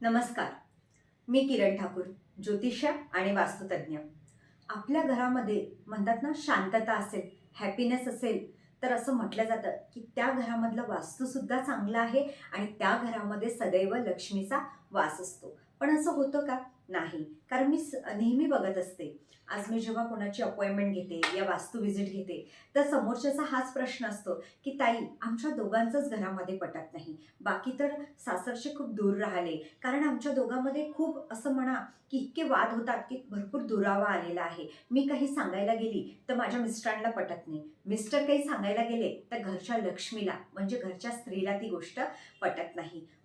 नमस्कार. मी किरण ठाकूर ज्योतिष्य आणि वास्तुतज्ञ. आपल्या घरामध्ये म्हणतात ना शांतता असेल हॅपीनेस असेल तर असं म्हटलं जातं की त्या घरामधलं वास्तूसुद्धा चांगलं आहे आणि त्या घरामध्ये सदैव लक्ष्मीचा वास असतो. पण असं होतं का? नाही. कारण मी नेहमी बघत असते. आज मी जेव्हा कोणाची अपॉइंटमेंट घेते या वास्तू व्हिजिट घेते तर समोरच्याचा हाच प्रश्न असतो की ताई आमच्या दोघांचंच घरामध्ये पटत नाही. बाकी तर सासरचे खूप दूर राहिले. कारण आमच्या दोघांमध्ये खूप असं म्हणा की इतके वाद होतात की भरपूर दुरावा आलेला आहे. मी काही सांगायला गेली तर माझ्या मिस्टरांना पटत नाही. मिस्टर काही सांगायला गेले तर घरच्या लक्ष्मीला म्हणजे घरच्या स्त्रीला ती गोष्ट पटत नाही.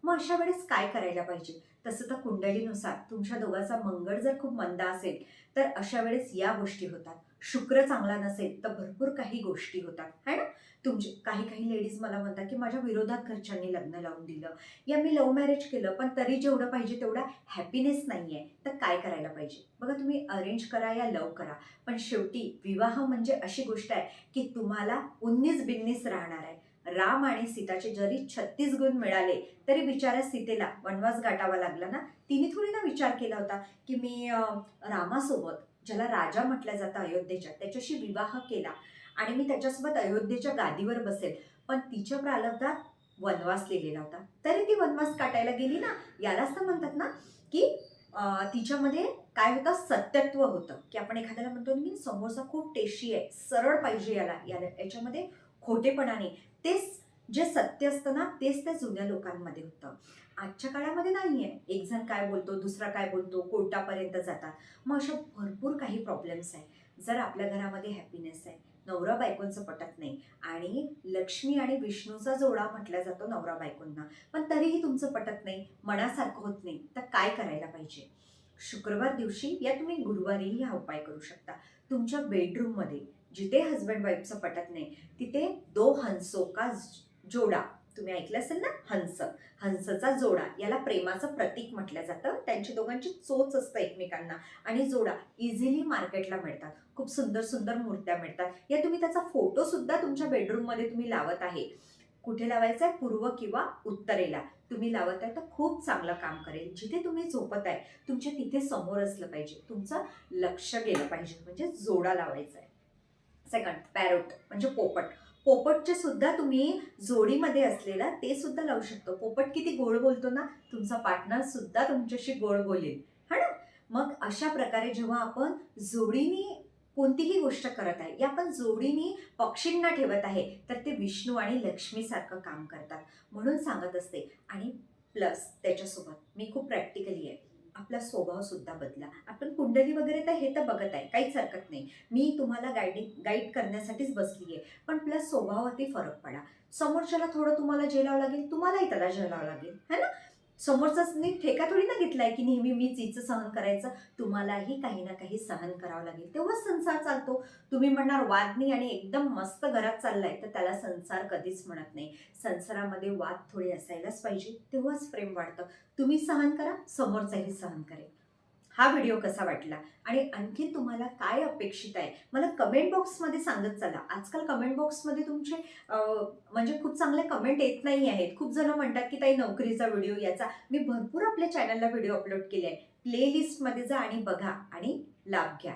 मग अशा वेळेस काय करायला पाहिजे? तसं तर कुंडलीनुसार तुमच्या दोघांचा मंगळ जर खूप मंद असेल तर अशा वेळेस या गोष्टी होतात. शुक्र चांगला नसेल तर भरपूर काही गोष्टी होतात. है ना? तुमचे काही काही लेडीज मला म्हणतात की माझ्या विरोधात घरच्यांनी लग्न लावून दिलं. या मी लव्ह मॅरेज केलं पण तरी जेवढं पाहिजे तेवढा हॅपीनेस नाही आहे तर काय करायला पाहिजे? बघा तुम्ही अरेंज करा या लव करा. पण शेवटी विवाह म्हणजे अशी गोष्ट आहे की तुम्हाला उन्नीस बिन्नीस राहणार आहे. राम आणि सीताचे जरी छत्तीस गुण मिळाले तरी बिचाऱ्या सीतेला वनवास गाठावा लागला ना? तिने थोडी ना विचार केला होता की मी रामासोबत ज्याला राजा म्हटलं जातं अयोध्येच्या त्याच्याशी विवाह केला आणि मी त्याच्यासोबत अयोध्येच्या गादीवर बसेल. पण तिच्या प्रालब्धात वनवास लिहिलेला होता तरी ती वनवास काटायला गेली ना? यालाच तर म्हणतात ना की तिच्यामध्ये काय होतं? सत्यत्व होतं. की आपण एखाद्याला म्हणतो की समोरचा खूप टेशी आहे सरळ पाहिजे याला. याला याच्यामध्ये खोटेपणाने. तेच जे सत्य असतं ना तेच त्या जुन्या लोकांमध्ये होतं. आजच्या काळामध्ये नाही आहे एक जण काय बोलतो दुसरा काय बोलतो कोर्टापर्यंत जातात. मग अशा भरपूर काही प्रॉब्लेम्स आहे जर आपल्या घरामध्ये हॅपीनेस आहे नवरा बायकोंचं पटत नाही आणि लक्ष्मी आणि विष्णूचा जोडा म्हटला जातो नवरा बायकोंना पण तरीही तुमचं पटत नाही मनासारखं होत नाही तर काय करायला पाहिजे? शुक्रवार दिवशी या तुम्ही गुरुवारीही हा उपाय करू शकता. तुमच्या बेडरूममध्ये जिथे हजबंड वाईफचं पटत नाही तिथे दो हंसो का जोडा. तुम्ही ऐकलं असेल ना? हंस. हंसचा जोडा. याला प्रेमाचं प्रतीक म्हटलं जातं. त्यांची दोघांची चोच असतं एकमेकांना. आणि जोडा इझिली मार्केटला मिळतात. खूप सुंदर सुंदर मूर्त्या मिळतात. या तुम्ही त्याचा फोटोसुद्धा तुमच्या बेडरूममध्ये तुम्ही लावत आहे. कुठे लावायचा आहे पूर्व किंवा उत्तरेला. तुम्ही लावत आहे तर खूप चांगलं काम करेल. जिथे तुम्ही झोपत आहे तुमच्या तिथे समोर असलं पाहिजे. तुमचं लक्ष गेलं पाहिजे. म्हणजे जोडा लावायचा आहे सेकंड पॅरोट म्हणजे पोपट. पोपटचे सुद्धा तुम्ही जोडीमध्ये असलेला ते सुद्धा लावू शकतो. पोपट किती गोड बोलतो ना तुमचा पार्टनर सुद्धा तुमच्याशी गोड बोलेल. हा ना? मग अशा प्रकारे जेव्हा आपण जोडीने कोणतीही गोष्ट करत आहे. या आपण जोडीने पक्षींना ठेवत आहे तर ते विष्णू आणि लक्ष्मीसारखं काम करतात. म्हणून सांगत असते. आणि प्लस त्याच्यासोबत मी खूप प्रॅक्टिकली आहे. आपला स्वभावसुद्धा बदला. आपण कुंडली वगैरे तर हे तर बघत आहे. काहीच हरकत नाही. मी तुम्हाला गायडिंग गाईड करण्यासाठीच बसली आहे पण प्लस स्वभावातही फरक पडा. समोरच्याला थोडं तुम्हाला जेलावं लागेल तुम्हालाही त्याला जेलावं लागेल. है ना? समोरचाच ठेका थोडी ना घेतलाय की नेहमी मीच हिचं सहन करायचं? तुम्हालाही काही ना काही सहन करावं लागेल. तेव्हाच संसार चालतो. तुम्ही म्हणणार वाद नाही आणि एकदम मस्त घरात चाललाय तर त्याला संसार कधीच म्हणत नाही. संसारामध्ये वाद थोडे असायलाच पाहिजे. तेव्हाच प्रेम वाढतं. तुम्ही सहन करा समोरचाही सहन करेल. हा व्हिडिओ कसा वाटला? आणि आणखी तुम्हाला काय अपेक्षित आहे? मला कमेंट बॉक्समध्ये सांगत चला. आजकाल कमेंट बॉक्समध्ये तुमचे म्हणजे खूप चांगले कमेंट येत नाही आहेत. खूप जण म्हणतात की ताई नोकरीचा व्हिडिओ याचा. मी भरपूर आपल्या चॅनलला व्हिडिओ अपलोड केले आहे प्लेलिस्टमध्ये जा आणि बघा आणि लाभ घ्या.